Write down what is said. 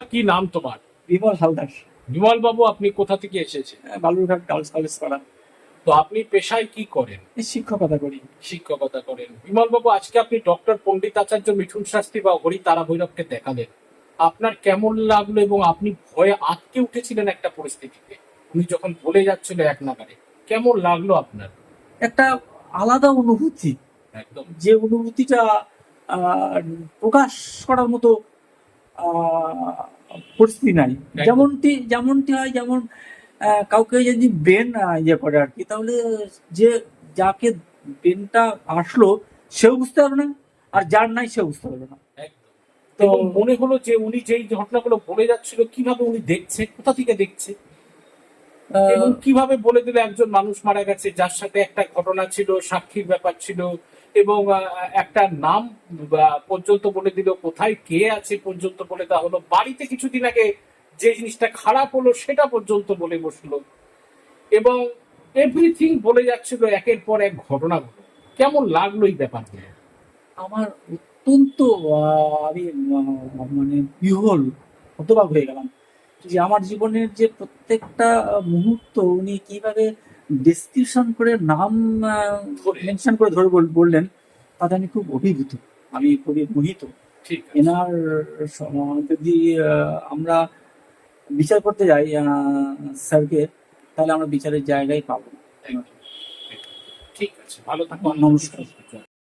কি নাম তোমার? বিমল হালদার। বিমল বাবু আপনি কোথা থেকে এসেছেন? বালুরঘাট গার্লস কলেজ করা তো আপনি পেশায় কি করেন? শিক্ষকতা করি। শিক্ষকতা করেন। বিমল বাবু আজকে আপনি ডক্টর পণ্ডিত আচার্য মিঠুন শাস্ত্রী বা হরি তারা ভৈরবকে দেখালেন। আপনার কেমন লাগল এবং আপনি ভয়ে আটকে উঠেছিলেন একটা পরিস্থিতিতে? উনি যখন বলে যাচ্ছিল এক নাগারে কেমন লাগল আপনার? একটা আলাদা অনুভূতি। একদম। যে অনুভূতিটা আহ, প্রকাশ করার মতো পরিস্থিতি নাই। যেমনটি যেমনটি হয় যেমন কাউকে যদি ব্রেন ইয়ে করে আর কি তাহলে যে যাকে ব্রেনটা আসলো সেও বুঝতে পারবে না আর যার নাই সেও বুঝতে পারবে না। তো মনে হলো যে উনি যেই ঘটনাগুলো বলে যাচ্ছিল কীভাবে উনি দেখছে কোথা থেকে দেখছে? এবং কীভাবে বলে দিল একজন মানুষ মারা গেছে যার সাথে একটা ঘটনা ছিল সাক্ষীর ব্যাপার ছিল এবং একটা নাম পর্যন্ত বলে দিল কোথায় কে আছে পর্যন্ত বলে দেওয়া হলো। বাড়িতে কিছুদিন আগে যে জিনিসটা খারাপ হলো সেটা পর্যন্ত বলে বসল। এবং এভরিথিং বলে যাচ্ছিল একের পর এক ঘটনাগুলো কেমন লাগল এই ব্যাপারগুলো আমার অত্যন্ত আমি মানে বিহল হতবাক হয়ে গেলাম। যে আমার জীবনের যে প্রত্যেকটা মুহূর্ত উনি কীভাবে ডেসক্রিপশন করে নাম মেনশন করে ধরে বললেন তাতে আমি খুব অভিভূত। আমি খুবই মোহিত। ঠিক এনার যদি আমরা বিচার করতে যাই স্যারকে তাহলে আমরা বিচারের জায়গায় পাবো। ঠিক আছে। ভালো থাকুন নমস্কার।